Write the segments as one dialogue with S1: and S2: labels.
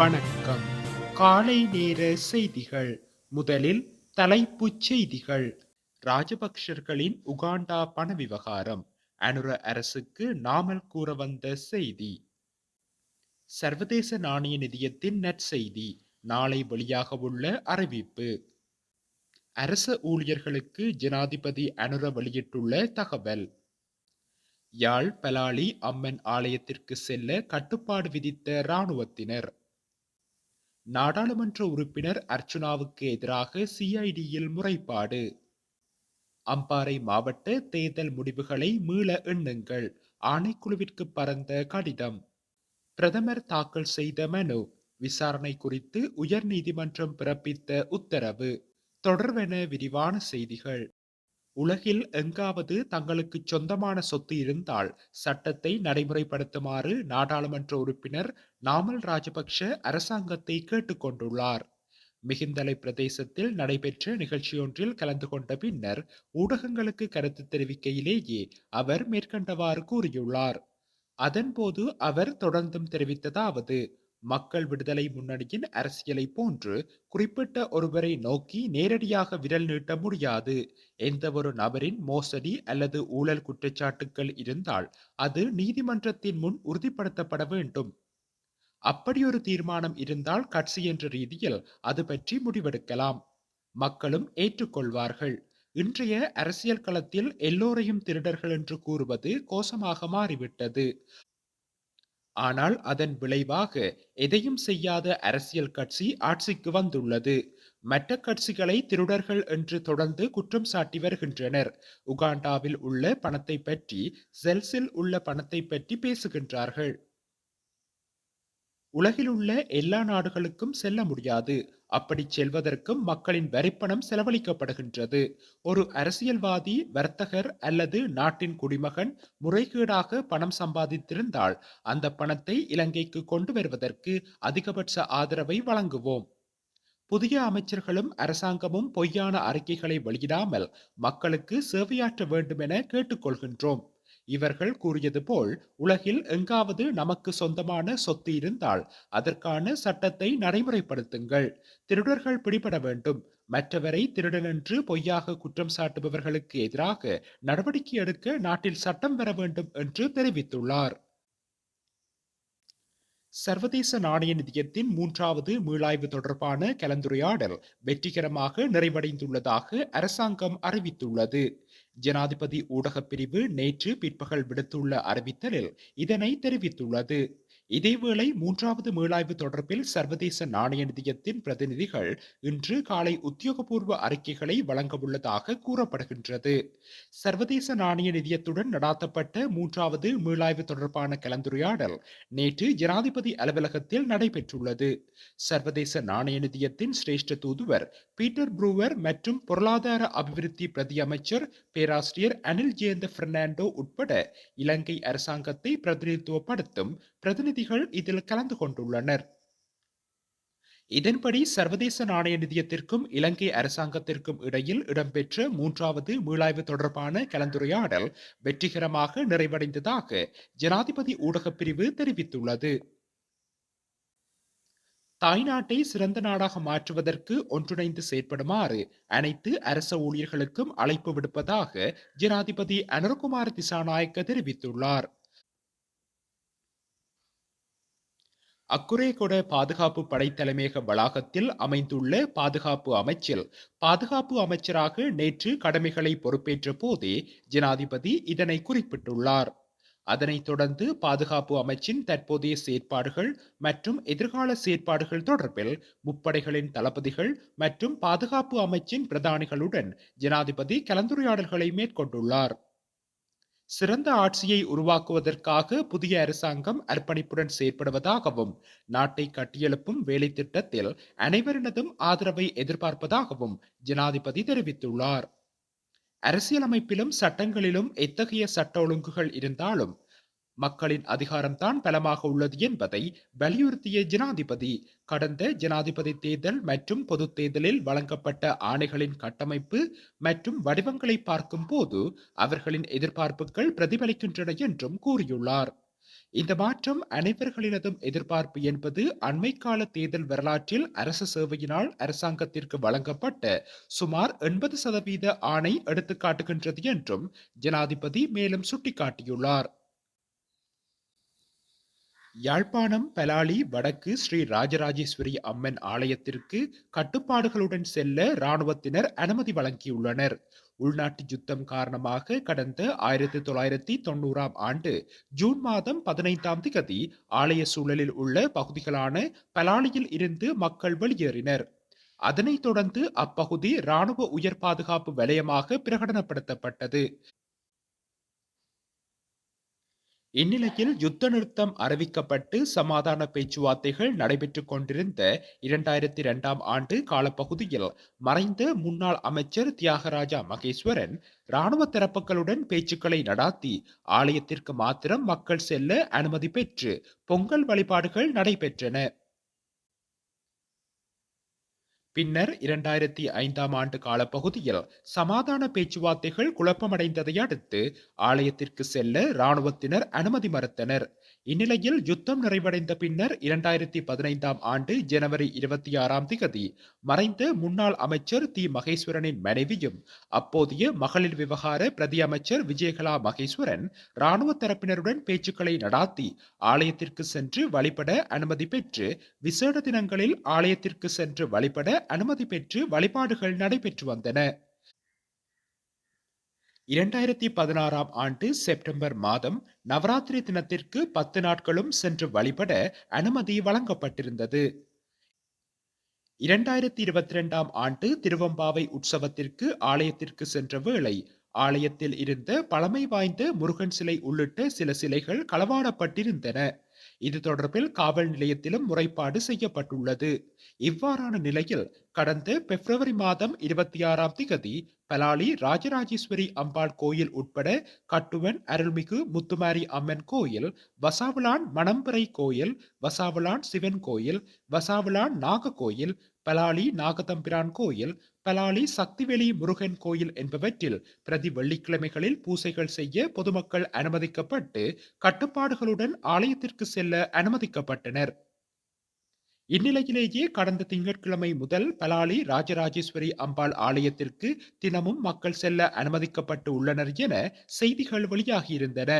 S1: வணக்கம். காலை நேர செய்திகள். முதலில் தலைப்புச் செய்திகள். ராஜபக்ஷர்களின் உகாண்டா பண விவகாரம். அனுர அரசுக்கு நாமல் கூற வந்த செய்தி. சர்வதேச நாணய நிதியத்தின் நற்செய்தி நாளை வெளியாக உள்ள அறிவிப்பு. அரச ஊழியர்களுக்கு ஜனாதிபதி அனுர வெளியிட்டுள்ள தகவல். யாழ் பலாலி அம்மன் ஆலயத்திற்கு செல்ல கட்டுப்பாடு விதித்த இராணுவத்தினர். நாடாளுமன்ற உறுப்பினர் அர்ச்சுனாவுக்கு எதிராக சிஐடியில் முறைப்பாடு. அம்பாறை மாவட்ட தேர்தல் முடிவுகளை மீள எண்ணுங்கள். ஆணைக்குழுவிற்கு பறந்த கடிதம். பிரதமர் தாக்கல் செய்த மனு. விசாரணை குறித்து உயர்நீதிமன்றம் பிறப்பித்த உத்தரவு. தொடர்வென விரிவான செய்திகள். உலகில் எங்காவது தங்களுக்கு சொந்தமான சொத்து இருந்தால் சட்டத்தை நடைமுறைப்படுத்துமாறு நாடாளுமன்ற உறுப்பினர் நாமல் ராஜபக்ஷ அரசாங்கத்தை கேட்டுக்கொண்டுள்ளார் மிகுந்தலை பிரதேசத்தில் நடைபெற்ற நிகழ்ச்சியொன்றில் கலந்து கொண்ட பின்னர் ஊடகங்களுக்கு கருத்து தெரிவிக்கையிலேயே அவர் மேற்கண்டவாறு கூறியுள்ளார். அதன்போது அவர் தொடர்ந்தும் தெரிவித்ததாவது மக்கள் விடுதலை முன்னணியின் அரசியலை போன்று குறிப்பிட்ட ஒருவரை நோக்கி நேரடியாக விரல் நீட்ட முடியாது. எந்த ஒரு நபரின் மோசடி அல்லது ஊழல் குற்றச்சாட்டுகள் இருந்தால் அது நீதிமன்றத்தின் முன் உறுதிப்படுத்தப்பட வேண்டும். அப்படி ஒரு தீர்மானம் இருந்தால் கட்சி என்ற ரீதியில் அது பற்றி முடிவெடுக்கலாம். மக்களும் ஏற்றுக்கொள்வார்கள். இன்றைய அரசியல் களத்தில் எல்லோரையும் திருடர்கள் என்று கூறுவது கோஷமாக மாறிவிட்டது. ஆனால் அதன் விளைவாக எதையும் செய்யாத அரசியல் கட்சி ஆட்சிக்கு வந்துள்ளது. மற்ற கட்சிகளை திருடர்கள் என்று தொடர்ந்து குற்றம் சாட்டி வருகின்றனர். உகாண்டாவில் உள்ள பணத்தை பற்றி செல்ஸில் உள்ள பணத்தை பற்றி பேசுகின்றார்கள். உலகிலுள்ள எல்லா நாடுகளுக்கும் செல்ல முடியாது. அப்படி செல்வதற்கும் மக்களின் வரிப்பணம் செலவழிக்கப்படுகின்றது. ஒரு அரசியல்வாதி வர்த்தகர் அல்லது நாட்டின் குடிமகன் முறைகேடாக பணம் சம்பாதித்திருந்தால் அந்த பணத்தை இலங்கைக்கு கொண்டு வருவதற்கு அதிகபட்ச ஆதரவை வழங்குவோம். புதிய அமைச்சர்களும் அரசாங்கமும் பொய்யான அறிக்கைகளை வெளியிடாமல் மக்களுக்கு சேவையாற்ற வேண்டும் என கேட்டுக்கொள்கின்றோம் இவர்கள் கூறியது போல் உலகில் எங்காவது நமக்கு சொந்தமான சொத்து இருந்தால் அதற்கான சட்டத்தை நடைமுறைப்படுத்துங்கள். திருடர்கள் பிடிபட வேண்டும். மற்றவரை திருடன் என்று பொய்யாக குற்றம் சாட்டுபவர்களுக்கு எதிராக நடவடிக்கை எடுக்க நாட்டில் சட்டம் வர வேண்டும் என்று தெரிவித்துள்ளார். சர்வதேச நாணய நிதியத்தின் மூன்றாவது மீளாய்வு தொடர்பான கலந்துரையாடல் வெற்றிகரமாக நிறைவடைந்துள்ளதாக அரசாங்கம் அறிவித்துள்ளது. ஜனாதிபதி ஊடகப் பிரிவு நேற்று பிற்பகல் விடுத்துள்ள அறிவித்தலில் இதனை தெரிவித்துள்ளது. இதேவேளை மூன்றாவது மீளாய்வு தொடர்பில் சர்வதேச நாணய நிதியத்தின் பிரதிநிதிகள் இன்று காலை உத்தியோகபூர்வ அறிக்கைகளை வழங்கவுள்ளதாக கூறப்படுகின்றது. சர்வதேச நாணய நிதியத்துடன் நடாத்தப்பட்ட மூன்றாவது மீளாய்வு தொடர்பான கலந்துரையாடல் நேற்று ஜனாதிபதி அலுவலகத்தில் நடைபெற்றுள்ளது. சர்வதேச நாணய நிதியத்தின் சிரேஷ்ட தூதுவர் பீட்டர் ப்ரூவர் மற்றும் பொருளாதார அபிவிருத்தி பிரதி அமைச்சர் பேராசிரியர் அனில் ஜெயந்த பெர்னாண்டோ உட்பட இலங்கை அரசாங்கத்தை பிரதிநிதித்துவப்படுத்தும் பிரதிநிதி பிரதிநிதிகள் இதில் கலந்து கொண்டுள்ளனர். இதன்படி சர்வதேச நாணய நிதியத்திற்கும் இலங்கை அரசாங்கத்திற்கும் இடையில் இடம்பெற்ற மூன்றாவது மீளாய்வு தொடர்பான கலந்துரையாடல் வெற்றிகரமாக நிறைவடைந்ததாக ஜனாதிபதி ஊடகப் பிரிவு தெரிவித்துள்ளது. தாய்நாட்டை சிறந்த நாடாக மாற்றுவதற்கு ஒன்றிணைந்து செயற்படுமாறு அனைத்து அரச ஊழியர்களுக்கும் அழைப்பு விடுப்பதாக ஜனாதிபதி அனுர்குமார் திசாநாயக்க தெரிவித்துள்ளார். அக்குரேகொட பாதுகாப்பு படை தலைமையக வளாகத்தில் அமைந்துள்ள பாதுகாப்பு அமைச்சில் பாதுகாப்பு அமைச்சராக நேற்று கடமைகளை பொறுப்பேற்ற போதே ஜனாதிபதி இதனை குறிப்பிட்டுள்ளார். அதனைத் தொடர்ந்து பாதுகாப்பு அமைச்சின் தற்போதைய செயற்பாடுகள் மற்றும் எதிர்கால செயற்பாடுகள் தொடர்பில் முப்படைகளின் தளபதிகள் மற்றும் பாதுகாப்பு அமைச்சின் பிரதானிகளுடன் ஜனாதிபதி கலந்துரையாடல்களை மேற்கொண்டுள்ளார். சிறந்த ஆட்சியை உருவாக்குவதற்காக புதிய அரசாங்கம் அர்ப்பணிப்புடன் செயற்படுவதாகவும் நாட்டை கட்டியெழுப்பும் வேலை திட்டத்தில் அனைவரினதும் ஆதரவை எதிர்பார்ப்பதாகவும் ஜனாதிபதி தெரிவித்துள்ளார். அரசியலமைப்பிலும் சட்டங்களிலும் எத்தகைய சட்ட ஒழுங்குகள் இருந்தாலும் மக்களின் அதிகாரம்தான் பலமாக உள்ளது என்பதை வலியுறுத்திய ஜனாதிபதி. கடந்த ஜனாதிபதி தேர்தல் மற்றும் பொது தேர்தலில் வழங்கப்பட்ட ஆணைகளின் கட்டமைப்பு மற்றும் வடிவங்களை பார்க்கும் போது அவர்களின் எதிர்பார்ப்புகள் பிரதிபலிக்கின்றன என்றும் கூறியுள்ளார். இந்த மாற்றம் அனைவர்களினதும் எதிர்பார்ப்பு என்பது அண்மைக்கால தேர்தல் வரலாற்றில் அரசு சேவையினால் அரசாங்கத்திற்கு வழங்கப்பட்ட சுமார் எண்பது சதவீத ஆணை எடுத்துக்காட்டுகின்றது என்றும் ஜனாதிபதி மேலும் சுட்டிக்காட்டியுள்ளார். யாழ்ப்பாணம் பலாலி வடக்கு ஸ்ரீ ராஜராஜேஸ்வரி அம்மன் ஆலயத்திற்கு கட்டுப்பாடுகளுடன் செல்ல இராணுவத்தினர் அனுமதி வழங்கியுள்ளனர். உள்நாட்டு யுத்தம் காரணமாக கடந்த ஆயிரத்தி தொள்ளாயிரத்தி தொண்ணூறாம் ஆண்டு ஜூன் மாதம் பதினைந்தாம் திகதி ஆலய சூழலில் உள்ள பகுதிகளான பலாலியில் இருந்து மக்கள் வெளியேறினர். அதனைத் தொடர்ந்து அப்பகுதி இராணுவ உயர் பாதுகாப்பு வலயமாக பிரகடனப்படுத்தப்பட்டது. இந்நிலையில் யுத்த நிறுத்தம் அறிவிக்கப்பட்டு சமாதான பேச்சுவார்த்தைகள் நடைபெற்றுக் கொண்டிருந்த இரண்டாயிரத்தி இரண்டாம் ஆண்டு காலப்பகுதியில் மறைந்த முன்னாள் அமைச்சர் தியாகராஜா மகேஸ்வரன் இராணுவ தரப்புகளுடன் பேச்சுக்களை நடாத்தி ஆலயத்திற்கு மாத்திரம் மக்கள் செல்ல அனுமதி பெற்று பொங்கல் வழிபாடுகள் நடைபெற்றன. பின்னர் இரண்டாயிரத்தி ஐந்தாம் ஆண்டு காலப்பகுதியில் சமாதான பேச்சுவார்த்தைகள் குழப்பமடைந்ததை அடுத்து ஆலயத்திற்கு செல்ல இராணுவத்தினர் அனுமதி மறுத்தனர். இந்நிலையில் யுத்தம் நிறைவடைந்த பின்னர் இரண்டாயிரத்தி பதினைந்தாம் ஆண்டு ஜனவரி இருபத்தி ஆறாம் திகதி மறைந்த முன்னாள் அமைச்சர் தி. மகேஸ்வரனின் மனைவியும் அப்போதைய மகளிர் விவகார பிரதி அமைச்சர் விஜயகலா மகேஸ்வரன் இராணுவ தரப்பினருடன் பேச்சுக்களை நடாத்தி ஆலயத்திற்கு சென்று வழிபட அனுமதி பெற்று விசேட தினங்களில் ஆலயத்திற்கு சென்று வழிபட அனுமதி பெற்று வழிபாடுகள் நடைபெற்று வந்தன. இரண்டாயிரத்தி பதினாறாம் ஆண்டு செப்டம்பர் மாதம் நவராத்திரி தினத்திற்கு பத்து நாட்களும் சென்று வழிபட அனுமதி வழங்கப்பட்டிருந்தது. இரண்டாயிரத்தி இருபத்தி இரண்டாம் ஆண்டு திருவம்பாவை உற்சவத்திற்கு ஆலயத்திற்கு சென்ற வேளை ஆலயத்தில் இருந்த பழமை வாய்ந்த முருகன் சிலை உள்ளிட்ட சில சிலைகள் களவாடப்பட்டிருந்தன. இது தொடர்பில் காவல் நிலையத்திலும் முறைப்பாடு செய்யப்பட்டுள்ளது. இவ்வாறான நிலையில் கடந்த பிப்ரவரி மாதம் இருபத்தி ஆறாம் திகதி பலாலி ராஜராஜேஸ்வரி அம்பாள் கோயில் உட்பட கட்டுவன் அருள்மிகு முத்துமாரி அம்மன் கோயில் வசாவலான் மணம்பறை கோயில் வசாவலான் சிவன் கோயில் வசாவலான் நாக கோயில் பலாலி நாகதம்பிரான் கோயில் பலாலி சக்திவெளி முருகன் கோயில் என்பவற்றில் பிரதி வெள்ளிக்கிழமைகளில் பூசைகள் செய்ய பொதுமக்கள் அனுமதிக்கப்பட்டு கட்டுப்பாடுகளுடன் ஆலயத்திற்கு செல்ல அனுமதிக்கப்பட்டனர். இந்நிலையிலேயே கடந்த திங்கட்கிழமை முதல் பலாலி ராஜராஜேஸ்வரி அம்பாள் ஆலயத்திற்கு தினமும் மக்கள் செல்ல அனுமதிக்கப்பட்டு உள்ளனர் என செய்திகள் வெளியாகியிருந்தன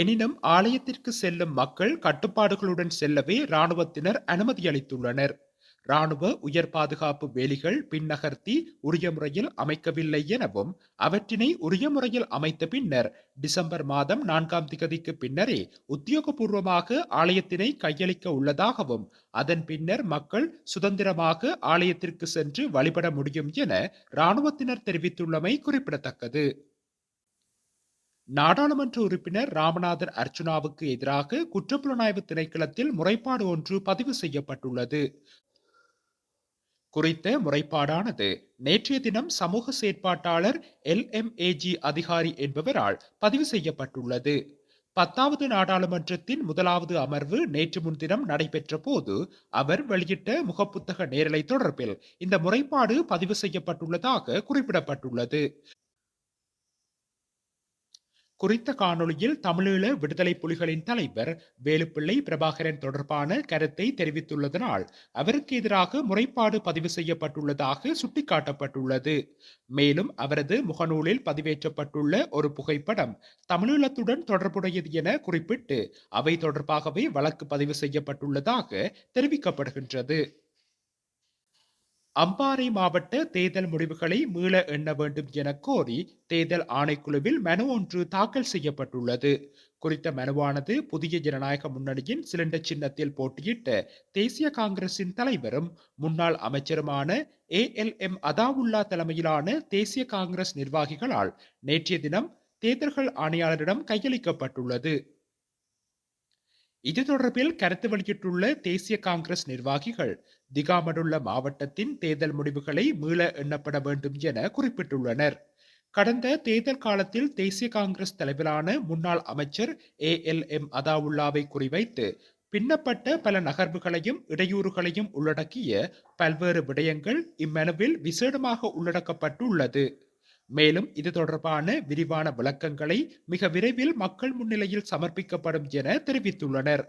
S1: எனினும் ஆலயத்திற்கு செல்லும் மக்கள் கட்டுப்பாடுகளுடன் செல்லவே இராணுவத்தினர் அனுமதி அளித்துள்ளனர். இராணுவ உயர் பாதுகாப்பு வேலிகள் பின்னகர்த்தி உரிய முறையில் அமைக்கவில்லை எனவும் அவற்றினை உரிய முறையில் அமைத்த பின்னர் டிசம்பர் மாதம் நான்காம் திகதிக்கு பின்னரே உத்தியோகபூர்வமாக ஆலயத்தினை கையளிக்க உள்ளதாகவும் அதன் பின்னர் மக்கள் சுதந்திரமாக ஆலயத்திற்கு சென்று வழிபட முடியும் என இராணுவத்தினர் தெரிவித்துள்ளமை குறிப்பிடத்தக்கது. நாடாளுமன்ற உறுப்பினர் ராமநாதன் அர்ச்சுனாவுக்கு எதிராக குற்றப்புலனாய்வு திணைக்களத்தில் முறைப்பாடு ஒன்று பதிவு செய்யப்பட்டுள்ளது. குறித்த முறைப்பாடானது நேற்றைய தினம் சமூக செயற்பாட்டாளர் எல் எம் ஏஜி அதிகாரி என்பவரால் பதிவு செய்யப்பட்டுள்ளது. பத்தாவது நாடாளுமன்றத்தின் முதலாவது அமர்வு நேற்று முன்தினம் நடைபெற்ற போது அவர் வெளியிட்ட முகப்புத்தக நேரலை தொடர்பில் இந்த முறைப்பாடு பதிவு செய்யப்பட்டுள்ளதாக குறிப்பிடப்பட்டுள்ளது. குறித்த காணொளியில் தமிழீழ விடுதலை புலிகளின் தலைவர் வேலுப்பிள்ளை பிரபாகரன் தொடர்பான கருத்தை தெரிவித்துள்ளதனால் அவருக்கு எதிராக முறைப்பாடு பதிவு செய்யப்பட்டுள்ளதாக சுட்டிக்காட்டப்பட்டுள்ளது. மேலும் அவரது முகநூலில் பதிவேற்றப்பட்டுள்ள ஒரு புகைப்படம் தமிழீழத்துடன் தொடர்புடையது என குறிப்பிட்டு அவை தொடர்பாகவே வழக்கு பதிவு செய்யப்பட்டுள்ளதாக தெரிவிக்கப்படுகின்றது. அம்பாறை மாவட்ட தேர்தல் முடிவுகளை மீள எண்ண வேண்டும் என கோரி தேர்தல் ஆணைக்குழுவில் மனு ஒன்று தாக்கல் செய்யப்பட்டுள்ளது. குறித்த மனுவானது புதிய ஜனநாயக முன்னணியின் சிலிண்டர் சின்னத்தில் போட்டியிட்ட தேசிய காங்கிரசின் தலைவரும் முன்னாள் அமைச்சருமான ஏ எல் எம் அதாவுல்லா தலைமையிலான தேசிய காங்கிரஸ் நிர்வாகிகளால் நேற்றைய தினம் தேர்தல்கள் ஆணையாளரிடம் கையளிக்கப்பட்டுள்ளது. இது தொடர்பில் கருத்து வெளியிட்டுள்ள தேசிய காங்கிரஸ் நிர்வாகிகள் திகாமடுள்ள மாவட்டத்தின் தேர்தல் முடிவுகளை மீள எண்ணப்பட வேண்டும் என குறிப்பிட்டுள்ளனர். கடந்த தேர்தல் காலத்தில் தேசிய காங்கிரஸ் தலைவரான முன்னாள் அமைச்சர் ஏ எல் எம் அதாவுல்லாவை குறிவைத்து பின்னப்பட்ட பல நகர்வுகளையும் இடையூறுகளையும் உள்ளடக்கிய பல்வேறு விடயங்கள் இம்மனுவில் விசேடமாக உள்ளடக்கப்பட்டுள்ளது. மேலும் இது தொடர்பான விரிவான விளக்கங்களை மிக விரைவில் மக்கள் முன்னிலையில் சமர்ப்பிக்கப்படும் என தெரிவித்துள்ளனர்.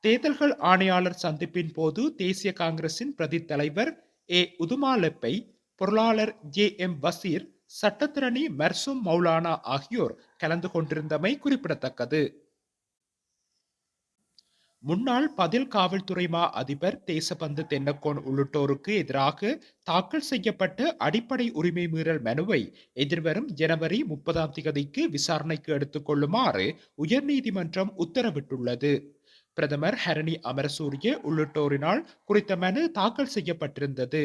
S1: தேர்தல்கள் ஆணையாளர் சந்திப்பின் போது தேசிய காங்கிரசின் பிரதி தலைவர் ஏ. உதுமாலெப்பை பொருளாளர் ஜே. எம். பசீர் சட்டத்திரணி மெர்சும் மௌலானா ஆகியோர் கலந்து கொண்டிருந்தமை குறிப்பிடத்தக்கது. முன்னாள் பதில் காவல்துறை மா அதிபர் தேசபந்து தென்னக்கோன் உள்ளிட்டோருக்கு எதிராக தாக்கல் செய்யப்பட்ட அடிப்படை உரிமை மீறல் மனுவை எதிர்வரும் ஜனவரி முப்பதாம் தேதிக்கு விசாரணைக்கு எடுத்துக் கொள்ளுமாறு உயர்நீதிமன்றம் உத்தரவிட்டுள்ளது. பிரதமர் ஹரணி அமரசூரிய உள்ளிட்டோரினால் குறித்த மனு தாக்கல் செய்யப்பட்டிருந்தது.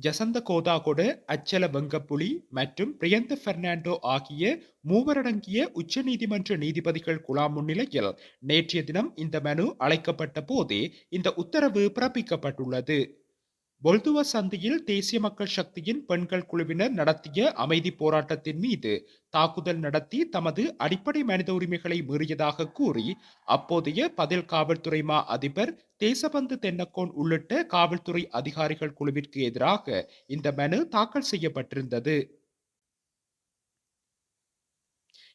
S1: ஜசந்த கோதாகொடு அச்சல வெங்கப்புலி மற்றும் பிரியந்த பெர்னாண்டோ ஆகிய மூவரடங்கிய உச்சநீதிமன்ற நீதிபதிகள் குழாம் முன்னிலையில் நேற்றைய தினம் இந்த மனு அழைக்கப்பட்ட போதே இந்த உத்தரவு பிறப்பிக்கப்பட்டுள்ளது. பொல்துவ சந்தியில் தேசிய மக்கள் சக்தியின் பெண்கள் குழுவினர் நடத்திய அமைதி போராட்டத்தின் மீது தாக்குதல் நடத்தி தமது அடிப்படை மனித உரிமைகளை மீறியதாக கூறி அப்போதைய பதில் காவல்துறை மா அதிபர் தேசபந்து தென்னக்கோன் உள்ளிட்ட காவல்துறை அதிகாரிகள் குழுவிற்கு எதிராக இந்த மனு தாக்கல் செய்யப்பட்டிருந்தது.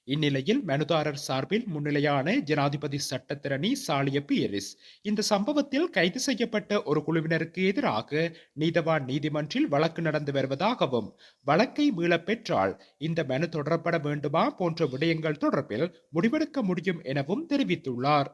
S1: இந்நிலையில் மனுதாரர் சார்பில் முன்னிலையான ஜனாதிபதி சட்டத்திரணி சாலிய பீரிஸ் இந்த சம்பவத்தில் கைது செய்யப்பட்ட ஒரு குழுவினருக்கு எதிராக நீதவான் நீதிமன்றில் வழக்கு நடந்து வருவதாகவும் வழக்கை மீளப் பெற்றால் இந்த மனு தொடரப்பட வேண்டுமா போன்ற விடயங்கள் தொடர்பில் முடிவெடுக்க முடியும் எனவும் தெரிவித்துள்ளார்.